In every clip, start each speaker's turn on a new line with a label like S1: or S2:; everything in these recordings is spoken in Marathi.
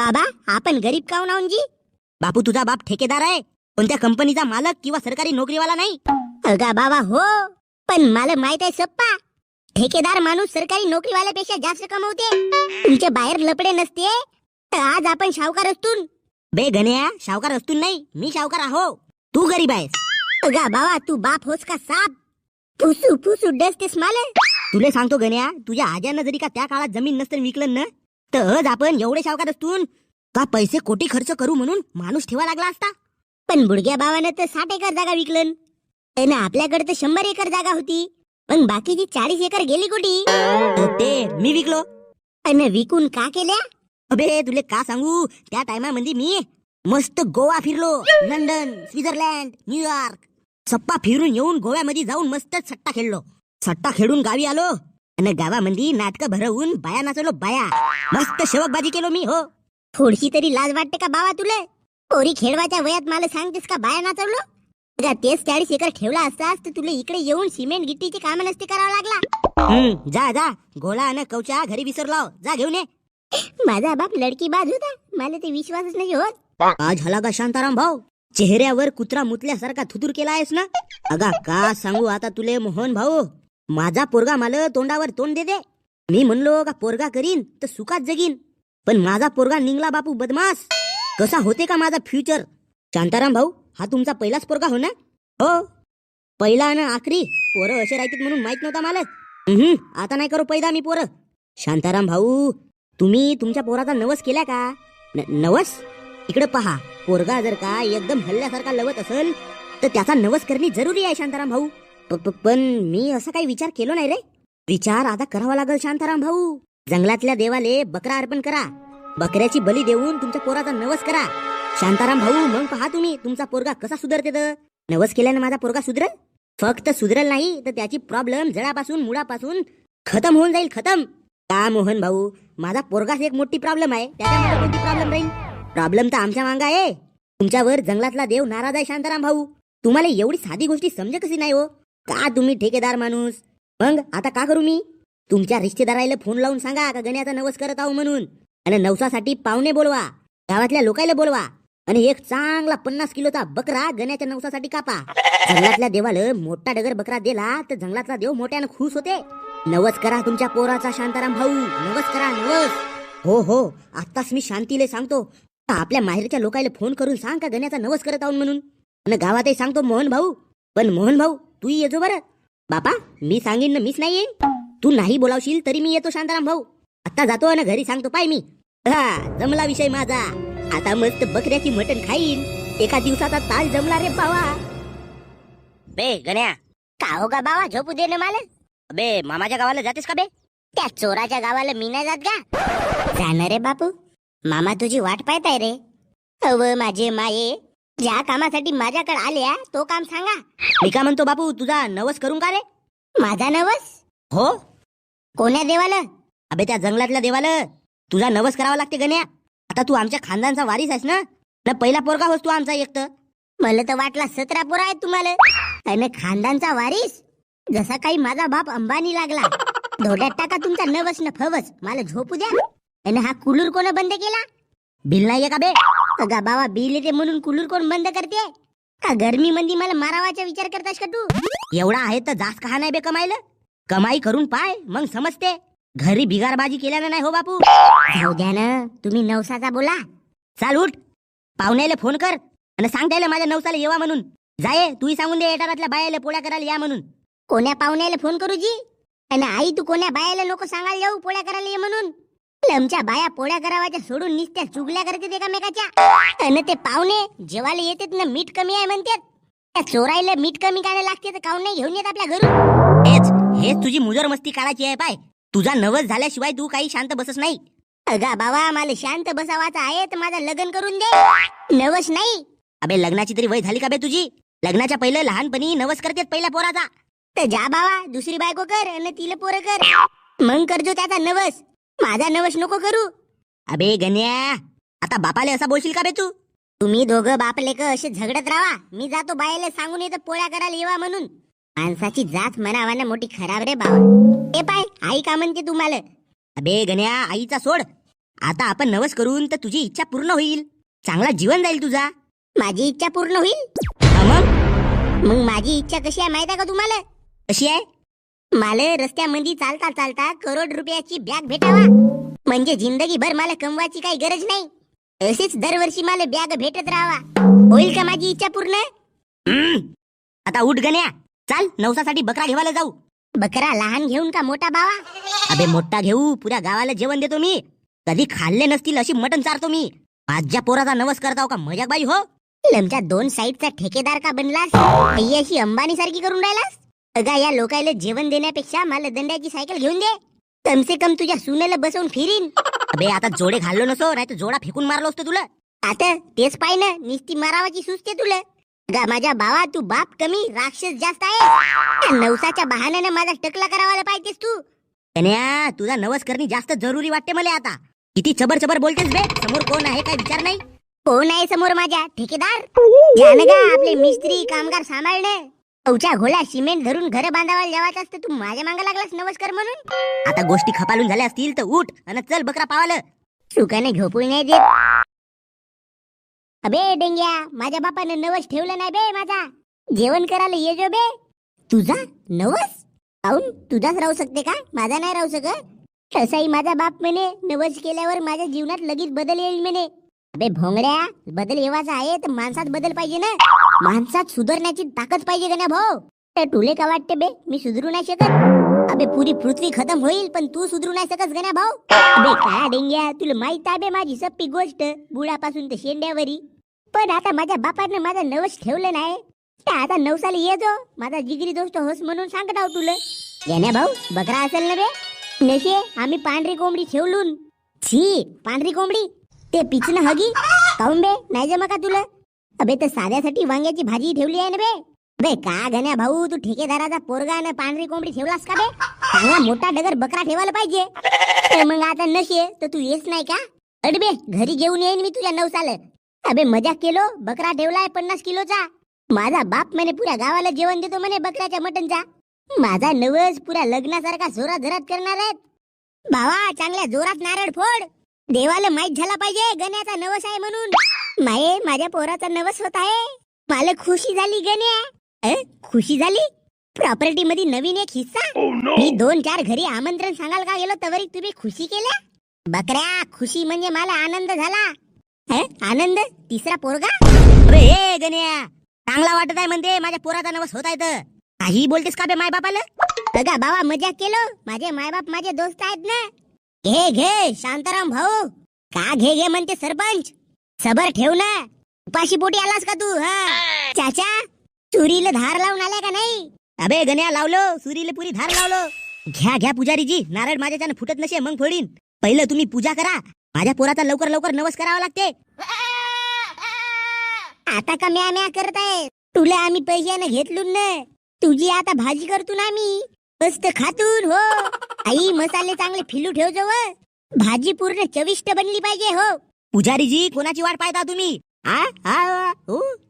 S1: बाबा आपण गरीब काऊन आहोत
S2: बापू तुझा बाप ठेकेदार आहे. कोणत्या कंपनीचा मालक किंवा सरकारी नोकरीवाला नाही?
S1: अगा बाबा हो. पण मला माहीत आहे सप्पा ठेकेदार माणूस सरकारी नोकरीवाल्यापेक्षा जास्त कमवते. तुमचे बाहेर लपडे नसते. तर आज आपण सावकार असतून.
S2: बे गण्या सावकार असतून नाही मी सावकार आहो. तू गरीब आहेस.
S1: अगा बाबा तू बाप होस का साप? फुसू फुसू डसतेस मला.
S2: तुले सांगतो गण्या तुझ्या आज्यानं जरी का त्या काळात जमीन नसतं विकलं ना तर आपण एवढे शावकात असतून. का पैसे कोटी खर्च करू म्हणून माणूस ठेवा लागला असता?
S1: पण बुडग्या भावानं तर साठ एकर जागा विकलन. त्यानं आपल्याकडे तर शंभर एकर जागा होती. पण बाकीची चाळीस एकर गेली कुठी?
S2: ते मी विकलो.
S1: अन विकून का केल्या?
S2: अबे तुले का सांगू? त्या टायमामध्ये मी मस्त गोवा फिरलो. London Switzerland New York. सप्पा फिरून येऊन गोव्यामध्ये जाऊन मस्त सट्टा खेळलो. सट्टा खेळून गावी आलो. आणि गावामध्ये नाटक भरवून बाया नाचवलो बाया. मस्त शेवकबाजी केलो मी हो.
S1: थोडीशी तरी लाज वाटते का बाबा तुला? पोरी खेळवाच्या वयात मला सांगतेस का बाया नाचवलो? तेच चाळीस एकर ठेवला असतास तर तुला इकडे येऊन सिमेंट गिट्टीचे काम नसते करावं लागला.
S2: जा जा. गोळा आणि कवचा घरी विसरलो. जा घेऊन ये.
S1: माझा बाप लडकी बाज होता. मला ते विश्वासच नाही होत.
S2: आज झाला का शांताराम भाऊ? चेहऱ्यावर कुत्रा मुतल्यासारखा थुतूर केला आहेस ना? अगा का सांगू आता तुले मोहन भाऊ? माझा पोरगा मला तोंडावर तोंड दे दे मी म्हणलो का पोरगा करीन तर सुखात जगीन. पण माझा पोरगा निघला बापू बदमास कसा होते का माझा फ्युचर? शांताराम भाऊ हा तुमचा पहिलाच पोरगा हो ना? हो. पहिला ना आखरी. पोरं असे राहतात म्हणून माहीत नव्हता मला. हम्म, आता नाही करू पैदा मी पोरं. शांताराम भाऊ तुम्ही तुमच्या पोराचा नवस केला का? नवस? इकडे पहा. पोरगा जर का एकदम हल्ल्यासारखा लवत असेल तर त्याचा नवस करणे जरुरी आहे शांताराम भाऊ. पण मी असा काही विचार केलो नाही रे. विचार आता करावा लागल शांताराम भाऊ. जंगलातल्या देवाले बकरा अर्पण करा. बकऱ्याची बली देऊन तुमच्या पोराचा नवस करा. शांताराम भाऊ मग पहा तुम्ही तुमचा पोरगा कसा सुधरते तर? नवस केल्याने माझा पोरगा सुधरल? फक्त सुधरल नाही तर त्याची प्रॉब्लेम जडापासून मुळापासून खतम होऊन जाईल खतम. का मोहन भाऊ माझा पोरगाच एक मोठी प्रॉब्लेम आहे. त्याच्यामध्ये कोणती प्रॉब्लेम राहील. प्रॉब्लेम तर आमच्या मांगा आहे. तुमच्यावर जंगलातला देव नाराज आहे शांताराम भाऊ. तुम्हाला एवढी साधी गोष्टी समजे कशी नाही हो. का तुम्ही ठेकेदार माणूस? मग आता का करू मी? तुमच्या रिश्तेदाराला फोन लावून सांगा का गण्याचा नवस करत आहो म्हणून. आणि नवसासाठी पाहुणे बोलवा गावातल्या लोकायला बोलवा. आणि एक चांगला पन्नास किलोचा बकरा गण्याच्या नवसासाठी कापा. जंगलातल्या देवाला मोठा डगर बकरा दिला तर जंगलातला देव मोठ्यानं खुश होते. नवस करा तुमच्या पोराचा शांताराम भाऊ. नवस करा नवस. हो हो आत्ताच मी शांतीले सांगतो. आपल्या माहेरच्या लोकायला फोन करून सांग का गण्याचा नवस करत आहोत म्हणून. आणि गावातही सांगतो मोहन भाऊ. पण मोहन भाऊ तू येतो बरं. बापा मी सांगेन ना मीच नाही येईन तू नाही बोलावशील तरी मी येतो शांताराम भाऊ. आता जातो आणि घरी सांगतो पाय मी. हा जमला विषय माझा. आता मस्त बकऱ्याची मटण खाईन. एका दिवसाचा ताल जमला रे बावा बे गण्या.
S1: का हो का बाबा झोपू दे ना मला.
S2: बे मामाच्या गावाला जातेस का बे?
S1: त्या चोराच्या गावाला मी नाही जात का जाणार रे बापू. मामा तुझी वाट पाहताय रे. अव माझे माये. ज्या कामासाठी माझ्याकडे आल्या तो काम सांगा.
S2: मी का म्हणतो बापू तुझा नवस करून का रे?
S1: माझा नवस?
S2: हो.
S1: कोण्या देवाला?
S2: अबे त्या जंगलातल्या देवाला. तुझा नवस करावा लागते गण्या. आता तू आमच्या खानदानचा वारीस आहेस ना? न पहिला पोरगा होस तू आमचा एक तर.
S1: मला तर वाटला सतरा पोरा आहेत तुम्हाला. त्याने खानदानचा वारीस? जसा काही माझा बाप अंबानी लागला. धोड्यात टाका तुमचा नवस न फवस. मला झोपू द्या. आणि हा कुलूर कोण बंद केला?
S2: बिल नाहीये का बे?
S1: अगा बाबा? बिल येते म्हणून कुलूर कोण बंद करते? का गर्मी मंदी मला मारावाचा विचार करतास का तू?
S2: एवढा आहे तर जास्त कहा नाही बे कमाईला. कमाई करून पाय मग समजते. घरी बिगारबाजी केल्यानं नाही हो बापू.
S1: जाऊ द्या ना तुम्ही नवसाचा बोला.
S2: चाल उठ. पाहुण्याला फोन कर आणि सांग त्याला माझ्या नवसाला येवा म्हणून. जाये तूही सांगून दे येटारातल्या बायाला पोळ्या करायला या म्हणून.
S1: कोण्या पाहुण्याला फोन करू जी? आणि आई तू कोण्या बायाला नको सांगायला येऊ पोळ्या करायला ये म्हणून? लमच्या बाया पोळ्या करावाच्या सोडून निसत्या चुगल्या करते एकामेकाच्या. अन ते पाहुणे जेवायला येतात ना मीठ कमी आहे म्हणतात. त्या चोरायला मीठ कमी काय लागते तर काऊन नाही घेऊन येत आपल्या घरून?
S2: हेच हेच तुझी मुजर मस्ती काढायची आहे पाय. तुझा नवस झाल्याशिवाय तू काही शांत बसत नाही.
S1: अगा बाबा मला शांत बसावाचा आहे तर माझं लग्न करून दे. नवस नाही.
S2: अबे लग्नाची तरी वय झाली का बे तुझी? लग्नाच्या पहिलं लहानपणी नवस करतेत पहिल्या पोराचा.
S1: तर जा बाबा दुसरी बायको कर आणि तिला पोरं कर. मग करजो त्याचा नवस. माझा नवश नको करू.
S2: अबे गण्या आता बापाले असा बोलशील का बे तू?
S1: तुम्ही दोघं बाप लेक असे झगडत राहा. मी जातो बायाला सांगून येतो पोळ्या करायला येवा म्हणून. माणसाची जात मनावाना मोठी खराब रे बाबा. ए पाय आई का म्हणते तुम्हाला?
S2: अबे गण्या आईचा सोड. आता आपण नवस करून तर तुझी इच्छा पूर्ण होईल. चांगला जीवन जाईल तुझा.
S1: माझी इच्छा पूर्ण होईल?
S2: मग?
S1: मग माझी इच्छा कशी आहे माहीत आहे का तुम्हाला?
S2: कशी आहे?
S1: मला रस्त्यामध्ये चालता चालता करोड रुपयाची बॅग भेटावा. म्हणजे जिंदगीभर मला कमवायची काही गरज नाही. असेच दरवर्षी मला बॅग भेटत राहावा. होईल का माझी इच्छा पूर्ण?
S2: हम्म. आता उठ गण्या. चाल नवसासाठी बकरा घेवायला जाऊ.
S1: बकरा लहान घेऊन का मोठा बावा
S2: अबे मोठा घेऊ. पुऱ्या गावाला जेवण देतो मी. कधी खाल्ले नसतील अशी मटण चारतो मी. माझ्या पोराचा नवस करताव का मजाक बाई हो?
S1: लमच्या दोन साईडचा ठेकेदार का बनलास? अशी अंबानी सारखी करून राहिलास? अगा या लोकायला जेवण देण्यापेक्षा मला दंड्याची सायकल घेऊन दे. कम से कम तुझ्या सुनेला बसवून फिरीन.
S2: अबे आता जोडे घाललो नसो नाही तर जोडा फेकून मारलो असतो तुला.
S1: आता तेच पाय ना निस्ती मारावाची सुचते तुला. अगा माझ्या बावा तू बाप कमी राक्षस जास्त आहे नवसाच्या बहाण्याने माझा टकला करावाला पाहिजेस तू.
S2: कन्या तुझा नवस करणे जास्त जरुरी वाटते मला आता. किती चबर चबर बोलतेस बे. समोर कोण आहे काय विचार नाही?
S1: कोण आहे समोर माझ्या ठेकेदार? आपले मिस्त्री कामगार सांभाळणे. अवच्या घोड्या सिमेंट धरून घर बांधावायला जेवायचं असतं तू माझ्या मागे लागलास नमस्कार म्हणून?
S2: आता गोष्टी खपालून झाल्या असतील तर उठ आणि चल बकरा पावाल.
S1: सुखाने झोपून नाही देत अबे डेंग्या माझ्या बापानं नवस ठेवलं नाही बे माझा. जेवण करायला ये जो बे. तुझा नवस? काऊन तुझाच राहू शकते का? माझा नाही राहू शकत. तसाही माझा बाप म्हणे नवस केल्यावर माझ्या जीवनात लगेच बदल येईल म्हणे. अबे भोंगड्या बदल येवाचा आहे तर माणसात बदल पाहिजे ना. माणसात सुधारण्याची ताकद पाहिजे का ना भाऊ? तर तुले का वाटते बे? मी सुधरू नाही शकत. अबे पुरी पृथ्वी खतम होईल पण तू सुधरू नाही शकत का ना भाऊ? अबे काय डेंग्या? तुला माहीत आहे बे माझी सप्पी गोष्ट. बुडापासून ते शेंड्यावरी. पण आता माझ्या बापानं माझा नवस ठेवलं नाही. तर आता नवसाला ये जो. माझा जिगरी दोस्त होस म्हणून सांगत आहो तुला. येण्या भाऊ बकरा असेल ना बे? नशे आम्ही पांढरी कोंबडी ठेवलून. छी पांढरी कोंबडी. ते पिचन हगी. काऊन बे? नाही जमा का तुला? अबे तर साध्यासाठी वांग्याची भाजी ठेवली आहे ना बे? बे का गण्या भाऊ तू ठेकेदाराचा पोरगा ना पांढरी कोंबडी ठेवलास का बे? चांगला मोठा डगर बकरा ठेवायला पाहिजे. मग आता नशे तर तू येस नाही का? अडबे घरी घेऊन येईन मी तुझ्या नवसाला अबे मजा केलो बकरा ठेवलाय पन्नास किलोचा. माझा बाप म्हणे पुऱ्या गावाला जेवण देतो म्हणे बकऱ्याच्या मटनचा. माझा नवस पुऱ्या लग्नासारखा जोरात जोरात करणार आहेत. भावा चांगल्या जोरात नारळ फोड. देवाला माहीत झाला पाहिजे गण्याचा नवस आहे म्हणून. माये माझ्या पोराचा नवस होत आहे. मला खुशी झाली गण्या खुशी झाली? प्रॉपर्टी मध्ये नवीन एक हिस्सा? मी दोन चार घरी आमंत्रण सांगाल का गेलो तवरी तुम्ही खुशी केल्या? बकऱ्या खुशी म्हणजे मला आनंद झाला. आनंद? तिसरा पोरगा?
S2: हे गण्या चांगला वाटत आहे म्हणते माझ्या पोराचा नवस होत आहे तर. काही बोलतेस का बे माय बापाला?
S1: बघा बाबा मजाक केलो. माझे मायबाप माझे दोस्त आहेत ना. घे घे शांताराम भाऊ. का घे घे म्हणते सरपंच. सबर ठेव ना. उपाशी पोटी आलास का तू हा? चाचा चुरीला धार लावून आला का नाही?
S2: अबे गण्या लावलो. सुरीले पुरी धार लावलो. घ्या घ्या पुजारीजी. नारळ माझ्याच्यानं फुटत नसे मग फोडीन. पहिलं तुम्ही पूजा करा. माझ्या पोराचा लवकर लवकर नवस करावा लागते.
S1: आता का म्या म्या करत आहे? तुला आम्ही पैशाने घेतलून ना. तुझी आता भाजी करतो ना आम्ही. मस्त खातून हो. आई मसाले चांगले फिलू ठेव जवळ. भाजी पूर्ण चविष्ट बनली पाहिजे हो.
S2: पुजारीजी कोणाची वाट पाहता तुम्ही? आ आ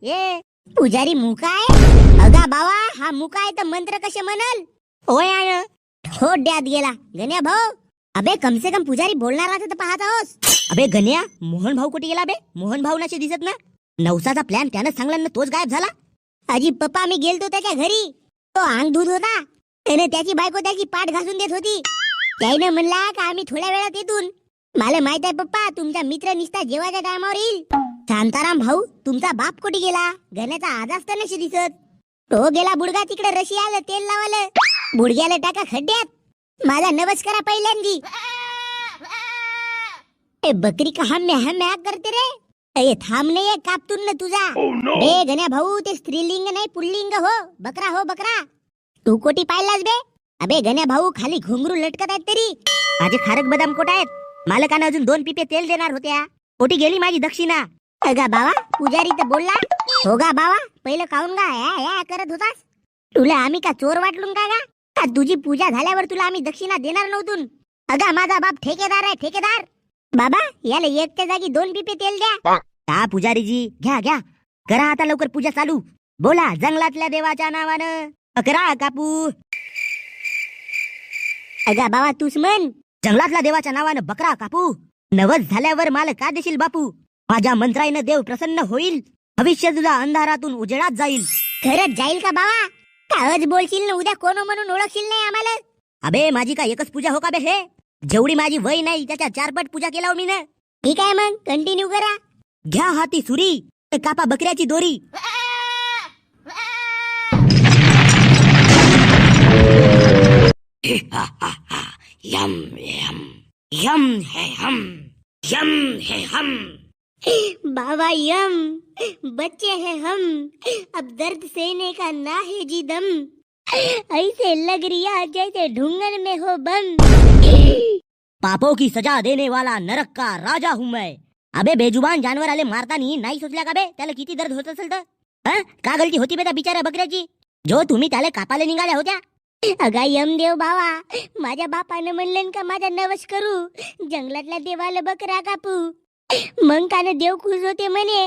S2: ये?
S1: पुजारी मुका आहे? अगा बावा हा मुका आहे तर मंत्र कसे म्हणल?
S2: होय आय
S1: हो द्यात गेला. गण्या भाऊ अबे कम से कम पुजारी बोलणार तर पाहत आहोस.
S2: अबे गण्या मोहन भाऊ कुठे गेला बे? मोहन भाऊ नसे दिसत ना? नवसाचा प्लॅन त्यानं सांगला ना तोच गायब झाला.
S1: अजी पप्पा मी गेलतो त्याच्या घरी. तो अंग धुत होता. त्याने त्याची बायको त्याची पाठ घासून देत होती. त्याईनं म्हणला का आम्ही थोड्या वेळात येतून मला माहीत आहे पप्पा तुमचा मित्र निसता जेवायच्या टायमावर येईल. शांताराम भाऊ तुमचा बाप कुठे गेला? गण्याचा आजाच तर नशी दिसत. तो गेला बुडगा तिकडे रशियाला तेल लावालं बुडग्याला टाका खड्ड्यात. माझा नवस करा पहिल्यांदी. ए बकरी का हम म्या म्या करते रे? ए थांब नाही कापतून ना तुझा. बे गण्या भाऊ ते स्त्रीलिंग नाही पुल्लिंग हो. बकरा हो बकरा. तू कोटी पाहिलास बे? अबे गण्या भाऊ खाली घुंगरू लटकत आहेत तरी.
S2: माझे खारक बदाम कोट आहेत? मालकानं अजून दोन पिपे तेल देणार होत्या. कोटी गेली माझी दक्षिणा.
S1: अगा बावा पुजारी तर बोलला. हो गा बावा पहिलं काऊन गा या या करत होतास. तुला आम्ही का चोर वाटलून का गा? का तुझी पूजा झाल्यावर तुला आम्ही दक्षिणा देणार नव्हतून? अगा माझा बाप ठेकेदार आहे ठेकेदार. बाबा याला एकच्या जागी दोन पिपे तेल द्या.
S2: हा पुजारीजी घ्या घ्या. करा आता लवकर पूजा चालू. बोला जंगलातल्या देवाच्या नावानं. करा कापू.
S1: अगा बाबा तूच म्हण.
S2: जंगलातल्या देवाच्या नावानं बकरा कापू. नवस झाल्यावर मला का देशील बापू? माझ्या मंत्राईनं देव प्रसन्न होईल. भविष्य तुझा अंधारातून उजेडात जाईल.
S1: खरंच जाईल का बाबा? कावच बोलशील ना उद्या कोण म्हणून ओळखशील नाही आम्हाला?
S2: अबे माझी काय एकच पूजा हो का बे हे? जेवढी माझी वय नाही त्याच्या चारपट पूजा केला हो मी ना
S1: ठीक आहे मग कंटिन्यू करा.
S2: घ्या हाती सुरी ते कापा बकऱ्याची दोरी. यम यम यम है हम। यम है हम।
S1: बाबा यम। बच्चे हैं हम। अब दर्द सहने का ना है जी दम। ऐसे लग रिया जैसे ढूंगन में हो बम।
S2: पापों की सजा देने वाला नरक का राजा हूँ मैं। अबे बेजुबान जानवर आले मारतानी नाही सोचल्या का बे? त्याला किती दर्द होत असेल तर हं? का गलती होती बेटा बिचाऱ्या बकऱ्याची जो। तुम्ही त्याला कापाले निघाल्या होत्या
S1: अगा यमदेव बाबा माझ्या बापानं म्हणलं का माझा नवस करू? जंगलातल्या देवाला बकरा कापू मग कानं देव खुश होते म्हणे.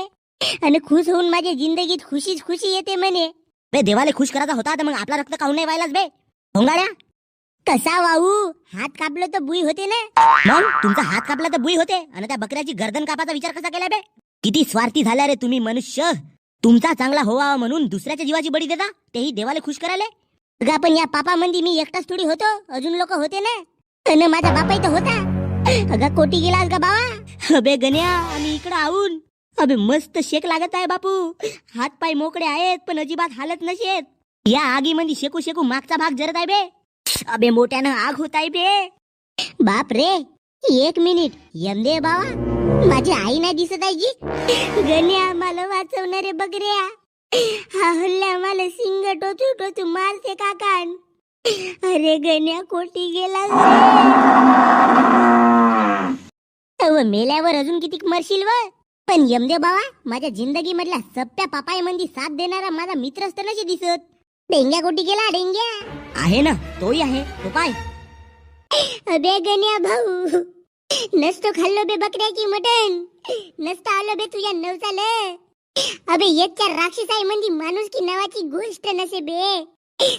S1: आणि खुश होऊन माझ्या जिंदगीत खुशीच खुशी येते म्हणे.
S2: बे देवाले खुश करायचा होता तर मग आपला रक्त काऊन नाही व्हायलाच बे? भोंगाड्या
S1: कसा वाहू? हात कापलं तर बुई होते ना?
S2: मग? तुमचा हात कापला तर बुई होते? आणि त्या बकऱ्याची गर्दन कापाचा विचार कसा केला बे? किती स्वार्थी झाल्या रे तुम्ही मनुष्य. तुमचा चांगला होवा म्हणून दुसऱ्याच्या जीवाची बळी देता तेही देवाले खुश करायला?
S1: अगा पण या पापा मंदी मी एकटाच थोडी होतो. अजून लोक होते ना. अन माझा बापाही तर होता. अगा कोटी गेलास का बाबा
S2: अबे गण्या आम्ही इकडं आऊन. अबे मस्त शेक लागत आहे बापू. हात पाय मोकळे आहेत पण अजिबात हालत नशेत या आगी मध्ये शेकू शेकू मागचा भाग जरत आहे बे. अबे मोठ्यानं आग होत आहे बे.
S1: बाप रे एक मिनिट. यमदेव बाबा माझी आई नाही दिसत आहे जी. गण्या मला वाचवणारे बकऱ्या हा हल्ल्या मला सिंग टोचू टोचू मारते काकान. अरे गण्या कोटी गेला अव मेल्यावर अजून किती मरशील व? पण यमदेव बाबा माझ्या जिंदगी मधल्या सप्प्या पापाय मंदी साथ देणारा माझा मित्रच तर नशी दिसत. डेंग्या कोटी गेला डेंग्या.
S2: आहे ना तोही आहे. तो पाय.
S1: अबे गण्या भाऊ नसतो खाल्लो बे बकऱ्याची मटण. नसतो आलो बे तुझ्या नवसाल. अबे एकच्या आहे म्हणजे माणूस की नावाची गोष्ट नसे बे.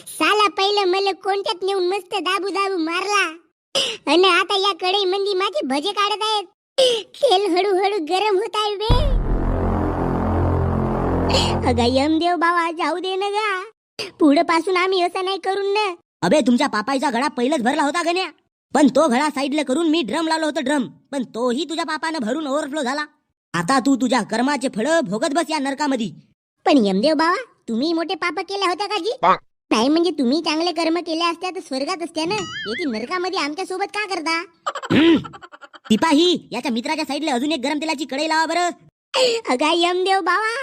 S1: साला पहिलं मला कोणत्यात नेऊन मस्त दाबू दाबू मारला. आणि आता या कडे म्हणजे माझे भजे काढत आहेत. तेल हळूहळू गरम होत आहे बे. अगा यमदेव बाबा जाऊ दे ना गा. पुढे पासून आम्ही असं नाही करून ना.
S2: अबे तुमच्या पापाईचा घडा पहिलंच भरला होता गण्या. पण तो घडा साईडला करून मी ड्रम लावलो होतो ड्रम. पण तोही तुझ्या पापानं भरून ओव्हरफ्लो झाला. आता तू तुझ्या कर्माचे फळ भोगत बस या नरकामध्ये.
S1: पण यमदेव बाबा तुम्ही मोठे पाप केले होत्या का जी नाही म्हणजे तुम्ही चांगले कर्म केले असत्या तर स्वर्गात असत्या ना? येथे नरकामध्ये आमच्यासोबत का करता?
S2: तिपाही याच्या मित्राच्या साईडला अजून एक गरम तेलाची कढई लावा बरं.
S1: अगा यमदेव बाबा